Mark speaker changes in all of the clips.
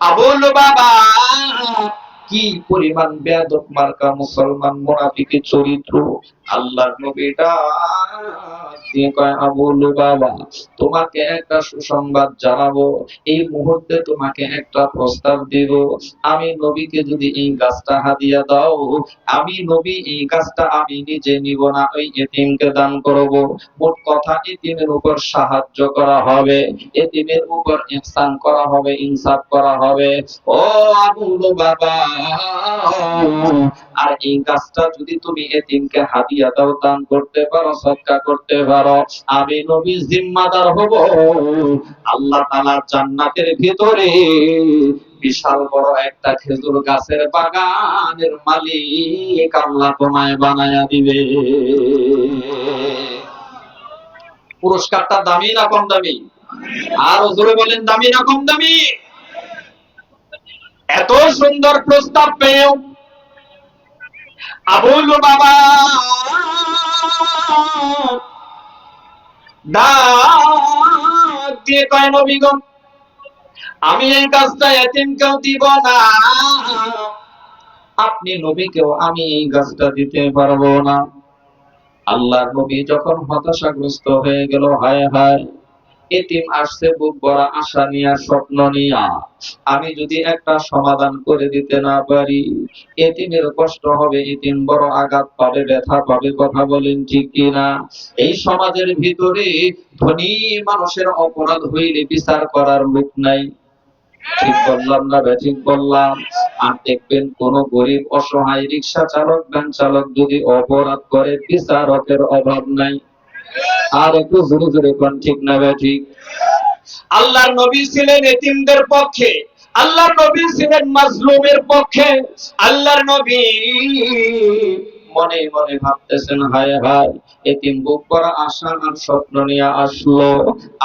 Speaker 1: আবুল বাবা কি পরিমাণ বেদক মার্কা মুসলমান মুনাফিকের চরিত্র? আল্লাহর নবীটা আবুল বাবা, তোমাকে একটা সুসংবাদ জানাব। এই মুহূর্তে তোমাকে একটা প্রস্তাব দিব। আমি নবীকে যদি এই গাছটা হাদিয়া দাও, আমি নবী, এই গাছটা আমি নিজে নিব না, ওই এতিমকে দান করব। মোট কথা এতিমের উপর সাহায্য করা হবে, এতিমের উপর ইহসান করা হবে, ইনসাফ করা হবে। ও আবুল বাবা, আর এই গাছটা যদি তুমি এতিমকে হাদিয়া দাও, দান করতে পারো সদকা করতে পারো আমি নবী জিম্মাদার হব। আল্লাহ তাআলা জান্নাতের ভিতরে বিশাল বড় একটা খেজুর গাছের বাগানের মালিক আল্লাহ তোমায় বানায়া দিবে। পুরস্কারটা দামি না কম দামি? আর জোরে বলেন, দামি না কম দামি? এত সুন্দর প্রস্তাব পেয়েও আবুল বাবা দিয়ে কয় নবীগণ আমি এই গাছটা এতিমকেও দিব না। আপনি নবীকেও আমি এই গাছটা দিতে পারব না। আল্লাহ নবী যখন হতাশাগ্রস্ত হয়ে গেল, হায় হায়। এতিম আসছে বুক ভরা আশা নিয়া, স্বপ্ন নিয়া। আমি যদি একটা সমাধান করে দিতে না পারি, এতিমের কষ্ট হবে, এতিম বড় আঘাত পাবে, ব্যথা পাবে, কথা বলেন ঠিক কিনা? এই সমাজের ভিতরে ধনী মানুষের অপরাধ হইলে বিচার করার লোক নাই। ঠিক বললাম না বে, ঠিক বললাম। আর দেখবেন কোন গরিব, অসহায় রিক্সা চালক, ভ্যান চালক যদি অপরাধ করে, বিচারকের অভাব নাই। আর একটু জোরে জোরে কোন ঠিক না ঠিক? আল্লাহর নবী ছিলেন এতিমদের পক্ষে। আল্লাহর নবী ছিলেন মাজলুমের পক্ষে। আল্লাহর নবী মনে মনে ভাবতেছেন, হায় হায়, এতিম বুক করা আশা আর স্বপ্ন নিয়ে আসলো।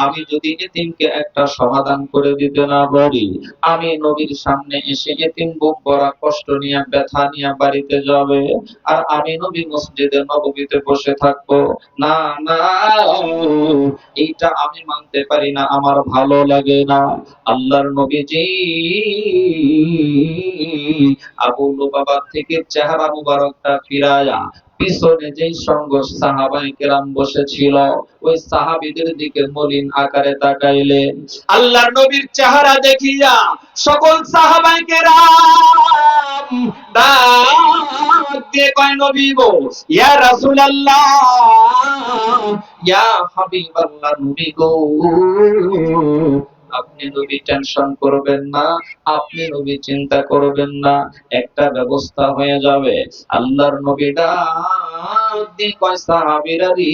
Speaker 1: আমি যদি এতিমকে একটা সমাধান করে দিতে না পারি, আমি নবীর সামনে এসে এতিম বুক করা কষ্ট নিয়ে, ব্যথা নিয়ে বাড়িতে যাবে আর আমি নবী মসজিদে নববীতে বসে থাকব। না না, এইটা আমি মানতে পারি না, আমার ভালো লাগে না। আল্লাহর নবীজি, আবু বাবা থেকে চেহারা মুবারকটা ফিরায়া পিছনে যেই সঙ্গ সাহাবাই কেরাম বসেছিল, ওই সাহাবিদের দিকে মলিন আকারে তাকাইলেন। আল্লাহর নবীর চেহারা দেখিয়া সকল সাহাবাই কেরাম ডাক দিয়ে কয়, নবী গো, ইয়া রাসূলুল্লাহ, ইয়া হাবিবাল্লাহ, নবী গো। আপনি নবী টেনশন করবেন না, আপনি নবী চিন্তা করবেন না, একটা ব্যবস্থা হয়ে যাবে। আল্লাহর নবী ডাক দিয়ে কয় সাহাবীরা রে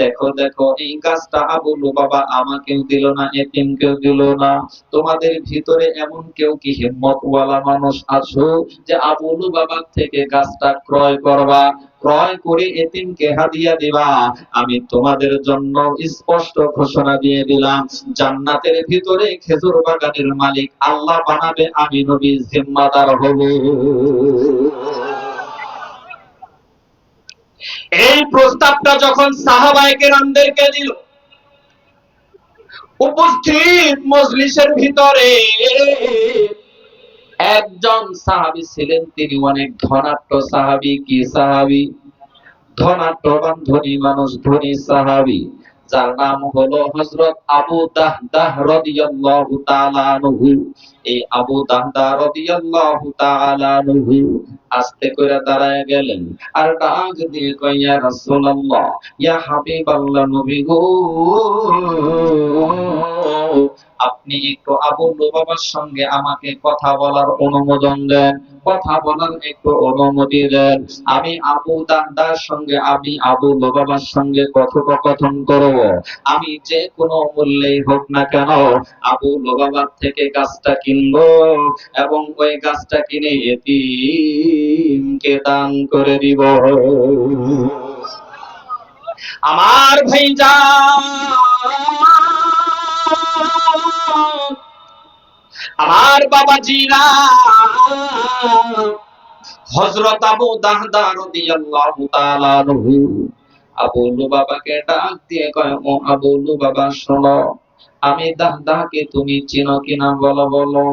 Speaker 1: দেখো দেখো, এই কাজটা আবুল বাবা আমাকেও দিল না, এতিমকেও দিল না। তোমাদের ভিতরে এমন কেউ কি হিম্মতওয়ালা মানুষ আছো যে আবুলু বাবার থেকে গাছটা ক্রয় করবা? ক্রয় করে এতিমকে হাদিয়া দিবা। আমি তোমাদের জন্য স্পষ্ট ঘোষণা দিয়ে দিলাম, জান্নাতের ভিতরে খেজুর বাগানের মালিক আল্লাহ বানাবে, আমি নবী জিম্মাদার হব। এই প্রস্তাবটা যখন সাহাবায়ে কেরামদেরকে দিল, উপস্থিত মজলিসের ভিতরে একজন সাহাবি ছিলেন তিনি অনেক ধনাট্য সাহাবি, কি সাহাবি? ধনাট্য ধনী মানুষ, ধনী সাহাবি, যার নাম হলো হজরত আবু দাহ দাহ রদিয়াল্লাহু তাআলা আনহু। এই আবু দাহদাহ রাদিয়াল্লাহু তাআলা আনহু আস্তে করে দাঁড়ায় গেলেন। আর ডাক দিয়ে কয়, ইয়া রাসূলুল্লাহ, ইয়া হাবিবাল্লাহ নবী গো, আপনি একটু আবু বাবার সঙ্গে আমাকে কথা বলার অনুমোদন দেন, কথা বলার একটু অনুমতি দেন। আমি আবু দাদার সঙ্গে, আমি আবু বাবার সঙ্গে কথোপকথন করব। আমি যে কোনো মূল্যেই হোক না কেন, আবু বাবার থেকে গাছটা কিনবো এবং ওই গাছটা কিনে এতিমকে দান করে দিব। আমার ভাইজা আমার বাবাজিরা হযরত আবু দাহদা রাদিয়াল্লাহু তাআলা আবু লুবাবাকে ডাক দিয়ে কয়, ও আবু লুবাবা, শোনো আমি দাহদাহকে তুমি চিনো কিনা বলো বলো।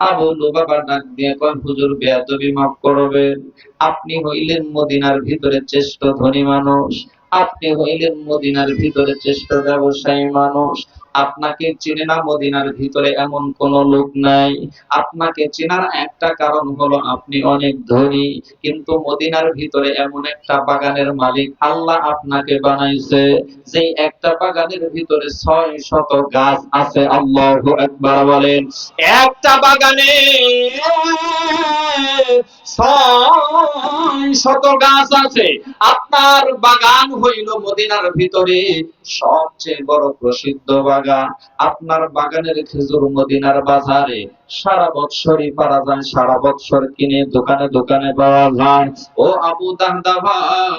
Speaker 1: আবু লুবাবা ডাক দিয়ে কয়, হুজুর, বেয়াদবি মাফ করবেন আপনি হইলেন মদিনার ভিতরে চেষ্ট ধনী মানুষ। আপনি হইলেন মদিনার ভিতরে চেষ্ট ব্যবসায়ী মানুষ। আপনাকে চিনে না মদিনার ভিতরে এমন কোন লোক নাই। আপনাকে চেনার একটা কারণ হলো আপনি অনেক ধনী, কিন্তু মদিনার ভিতরে এমন একটা বাগানের মালিক আল্লাহ আপনাকে বানাইছে যে একটা বাগানের ভিতরে ছয় শত গাছ আছে। আল্লাহ একবার বলেন, একটা বাগানে ছয় শত গাছ আছে। আপনার বাগান হইল মদিনার ভিতরে সবচেয়ে বড় প্রসিদ্ধ বাগান। আপনার বাগানের খেজুর মদিনার বাজারে সারা বৎসরই পারা যায়, সারা বৎসর কিনে দোকানে দোকানে পাওয়া যায়। ও আবু ভাই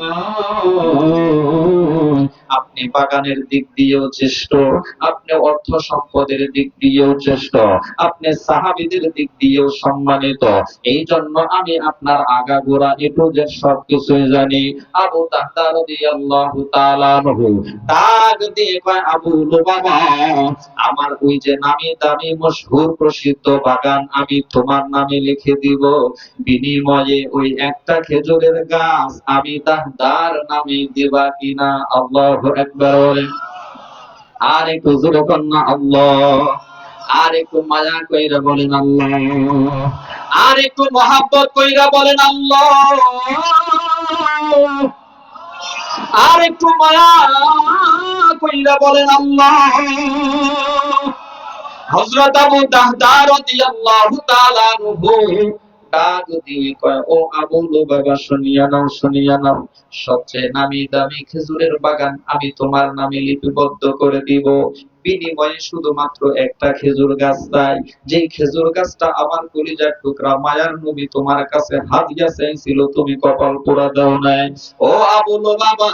Speaker 1: আপনি বাগানের দিক দিয়েও চেষ্ট, আপনি অর্থ সম্পদের দিক দিয়েও চেষ্ট, আপনি সাহাবিদের দিক দিয়েও সম্মানিত। এই জন্য আমি আপনার আগাগোড়া এটু যে সবকিছুই জানি। আবু দাহদা রাদিয়াল্লাহু তাআলা আনহু। ডাক দিয়ে আবু লুবাবা আমার ওই যে নামি দামি মশহুর প্রসিদ্ধ বাগান আমি তোমার নামে লিখে দিব। বিনিময়ে ওই একটা খেজুরের গাছ আমি দাহদার নামে দিবা কিনা? আল্লাহু বলেন। আর একটু জোরে কন্যা আল্লাহ। আর একটু মায়া কইরা বলেন, আল্লাহ। আর একটু মহাব্বত কইরা বলেন, আল্লাহ। আর একটু মায়া কইরা বলেন আল্লাহ। হযরত আবু দাহদার রাদিয়াল্লাহু তাআলা আনহু আমি তোমার নামে লিপিবদ্ধ করে দিব। বিনিময়ে শুধুমাত্র একটা খেজুর গাছ চাই। যেই খেজুর গাছটা আমার কলিজার টুকরা, মায়ার নবী তোমার কাছে হাদিয়া চাইছিল, তুমি কপাল পোড়া দাও নাই। ও আবুল বাবা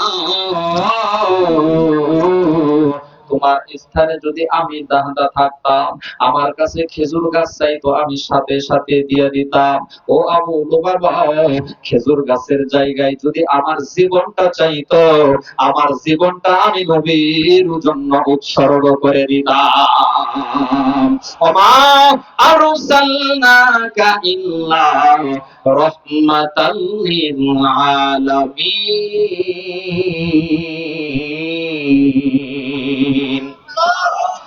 Speaker 1: তোমার স্থানে যদি আমি দাহদা থাকতাম, আমার কাছে খেজুর গাছ চাইতো, আমি সাথে সাথে দিয়ে দিতাম। ও আবু বাবা খেজুর গাছের জায়গায় যদি আমার জীবনটা চাইতো, আমার জীবনটা আমি নবীর জন্য উৎসর্গ করে দিতাম। ওমা আরসালনাকা ইল্লা রাহমাতাল লিল আলামিন।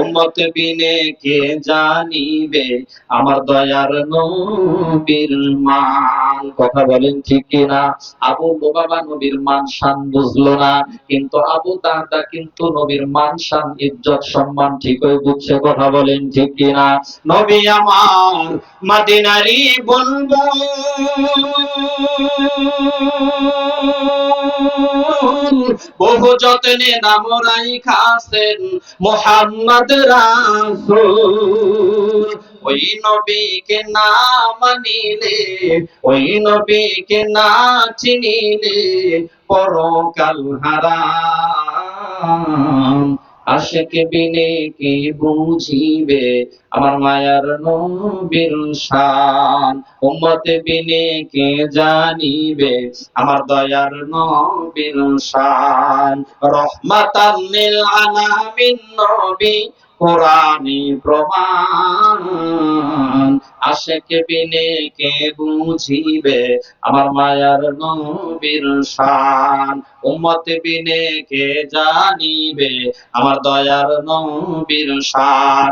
Speaker 1: উম্মত বিনে কে জানিবে? আমার দয়ার নবীর মান। কথা বলেন ঠিক কি না আবু বাবা নবীর মান শান বুঝলো না, কিন্তু আবু দাদা কিন্তু নবীর মান শান, ইজ্জত, সম্মান ঠিকই বুঝছে। কথা বলেন ঠিক কি না নবী আমার মদিনারি বলব বহু যত্নে নাম রাইখাছেন মোহাম্মদ রাসুল। ওই নবীকে না মানিলে, ওই নবীকে না চিনিলে, পরকাল হারাম। আশেকে বিনে কি বুঝিবে? আমার মায়ার নবীর শান। উম্মতে বিনে কে জানিবে? আমার দয়ার নবীর শান। রহমাতাল লিল আলামিন নবী কোরআনি প্রমাণ। আশেকে বিনে কে বুঝিবে? আমার মায়ার নবীর শান। উম্মতে বিনে কে জানিবে? আমার দয়ার নবীর শান।